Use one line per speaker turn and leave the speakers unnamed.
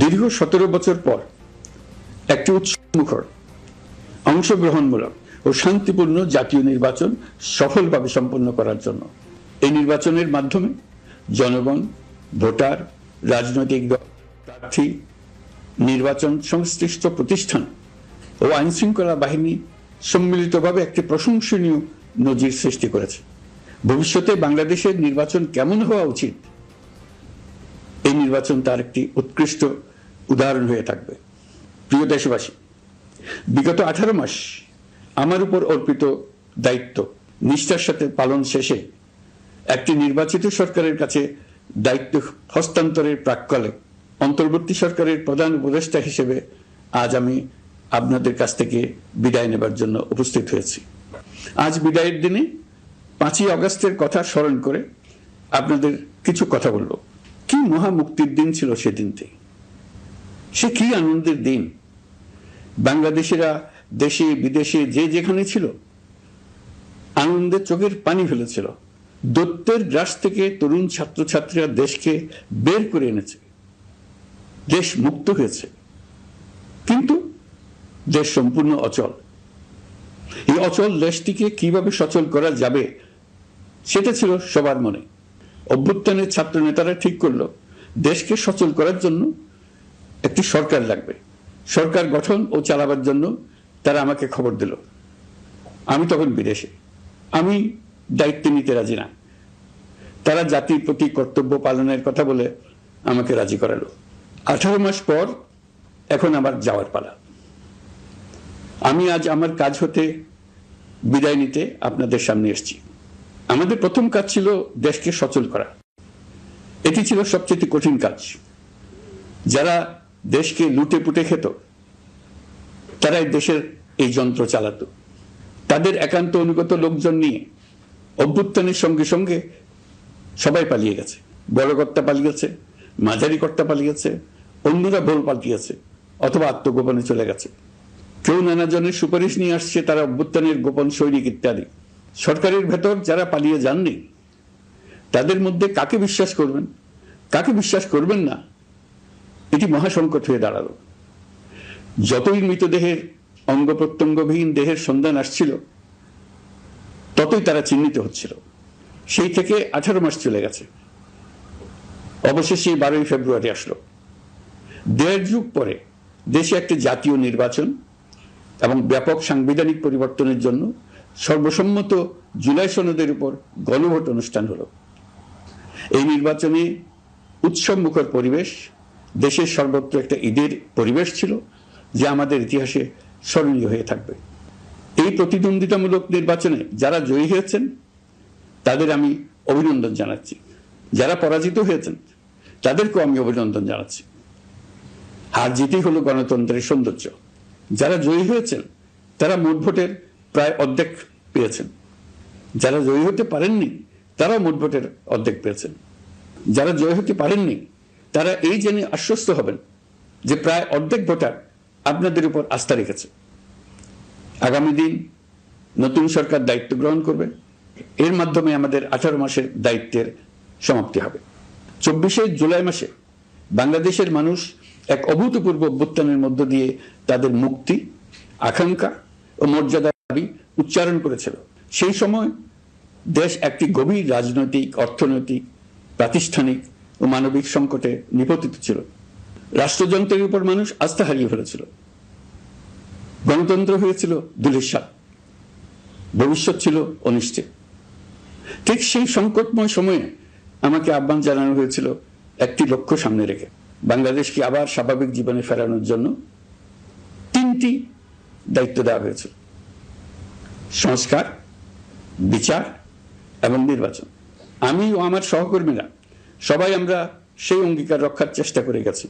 দীর্ঘ সতেরো বছর পর একটি উৎসমুখর অংশগ্রহণমূলক ও শান্তিপূর্ণ জাতীয় নির্বাচন সফলভাবে সম্পন্ন করার জন্য। এই নির্বাচনের মাধ্যমে জনগণ, ভোটার, রাজনৈতিক দল, প্রার্থী, নির্বাচন সংশ্লিষ্ট প্রতিষ্ঠান ও আইনশৃঙ্খলা বাহিনী সম্মিলিতভাবে একটি প্রশংসনীয় নজির সৃষ্টি করেছে। ভবিষ্যতে বাংলাদেশের নির্বাচন কেমন হওয়া উচিত এই নির্বাচন তার একটি উৎকৃষ্ট উদাহরণ হয়ে থাকবে। প্রিয় দেশবাসী, বিগত আঠারো মাস আমার উপর অর্পিত দায়িত্ব নিষ্ঠার সাথে পালন শেষে একটি নির্বাচিত সরকারের কাছে দায়িত্ব হস্তান্তরের প্রাক্কালে অন্তর্বর্তী সরকারের প্রধান উপদেষ্টা হিসেবে আজ আমি আপনাদের কাছ থেকে বিদায় নেবার জন্য উপস্থিত হয়েছি। আজ বিদায়ের দিনে পাঁচই আগস্টের কথা স্মরণ করে আপনাদের কিছু কথা বলব। কি মহা মুক্তির দিন ছিল সেদিনতে সে কি আনন্দের দিন? বাংলাদেশিরা দেশে, বিদেশে যে যেখানে ছিল, আনন্দের চোখের পানি ফেলেছিল। দত্তের গ্রাস থেকে তরুণ ছাত্রছাত্রীরা দেশকে বের করে এনেছে। দেশ মুক্ত হয়েছে। কিন্তু দেশ সম্পূর্ণ অচল। এই অচল দেশটিকে কীভাবে সচল করা যাবে, সেটা ছিল সবার মনে। অভ্যুত্থানের ছাত্র নেতারা ঠিক করল, দেশকে সচল করার জন্য একটি সরকার লাগবে। সরকার গঠন ও চালাবার জন্য তারা আমাকে খবর দিল। আমি তখন বিদেশে। আমি দায়িত্ব নিতে রাজি না। তারা জাতির প্রতি কর্তব্য পালনের কথা বলে আমাকে রাজি করালো। আঠারো মাস পর এখন আমার যাওয়ার পালা। আমি আজ আমার কাজ হতে বিদায় নিতে আপনাদের সামনে এসেছি। আমাদের প্রথম কাজ ছিল দেশকে সচল করা। এটি ছিল সবচেয়ে কঠিন কাজ। যারা দেশকে লুটে পুটে খেত, তারাই দেশের এই যন্ত্র চালাতো। তাদের একান্ত অনুগত লোকজন নিয়ে অভ্যুত্থানের সঙ্গে সঙ্গে সবাই পালিয়ে গেছে। বড় কর্তা পালিয়েছে মাঝারি কর্তা পালিয়েছে অন্যরা ভোল পাল্টিয়েছে অথবা আত্মগোপনে চলে গেছে। কেউ নানা জনের সুপারিশ নিয়ে আসছে তারা অভ্যুত্থানের গোপন সৈনিক ইত্যাদি। সরকারের ভেতর যারা পালিয়ে যাননি, তাদের মধ্যে কাকে বিশ্বাস করবেন? কাকে বিশ্বাস করবেন না? এটি মহাসংকট হয়ে দাঁড়াল। যতই মৃতদেহের অঙ্গ প্রত্যঙ্গবিহীন দেহের সন্ধান আসছিল, ততই তারা চিহ্নিত হচ্ছিল। সেই থেকে আঠারো মাস চলে গেছে। অবশেষে বারোই ফেব্রুয়ারি আসলো। দেড় যুগ পরে দেশে একটি জাতীয় নির্বাচন এবং ব্যাপক সাংবিধানিক পরিবর্তনের জন্য সর্বসম্মত জুলাই সনদের উপর গণভোট অনুষ্ঠান হলো। এই নির্বাচনে উৎসব মুখর পরিবেশ, দেশের সর্বত্র একটা ঈদের পরিবেশ ছিল, যা আমাদের ইতিহাসে স্মরণীয় হয়ে থাকবে। এই প্রতিদ্বন্দ্বিতামূলক নির্বাচনে যারা জয়ী হয়েছেন, তাদের আমি অভিনন্দন জানাচ্ছি। যারা পরাজিত হয়েছেন, তাদেরকেও আমি অভিনন্দন জানাচ্ছি। হার জিতেই হলো গণতন্ত্রের সৌন্দর্য। যারা জয়ী হয়েছেন, তারা মোট ভোটের প্রায় অর্ধেক পেয়েছেন। যারা জয়ী হতে পারেননি, তারাও মোট ভোটের অর্ধেক পেয়েছেন। যারা জয় হতে পারেননি, তারা এই জেনে আশ্বস্ত হবেন যে প্রায় অর্ধেক ভোটার আপনাদের উপর আস্থা রেখেছে। আগামী দিন নতুন সরকার দায়িত্ব গ্রহণ করবে। এর মাধ্যমে আমাদের আঠারো মাসের দায়িত্বের সমাপ্তি হবে। চব্বিশে জুলাই মাসে বাংলাদেশের মানুষ এক অভূতপূর্ব অভ্যুত্থানের মধ্য দিয়ে তাদের মুক্তি, আকাঙ্ক্ষা ও মর্যাদা দাবি উচ্চারণ করেছিল। সেই সময় দেশ একটি গভীর রাজনৈতিক, অর্থনৈতিক, প্রাতিষ্ঠানিক ও মানবিক সংকটে নিপতিত ছিল। রাষ্ট্রযন্ত্রের উপর মানুষ আস্থা হারিয়ে ফেলেছিল। গণতন্ত্র হয়েছিল দুলিশ্বাস ভবিষ্যৎ ছিল অনিশ্চিত। ঠিক সেই সংকটময় সময়ে আমাকে আহ্বান জানানো হয়েছিল একটি লক্ষ্য সামনে রেখে। বাংলাদেশকে আবার স্বাভাবিক জীবনে ফেরানোর জন্য তিনটি দায়িত্ব দেওয়া হয়েছিল। সংস্কার, বিচার এবং নির্বাচন। আমি ও আমার সহকর্মীরা সবাই আমরা সেই অঙ্গীকার রক্ষার চেষ্টা করে গেছি।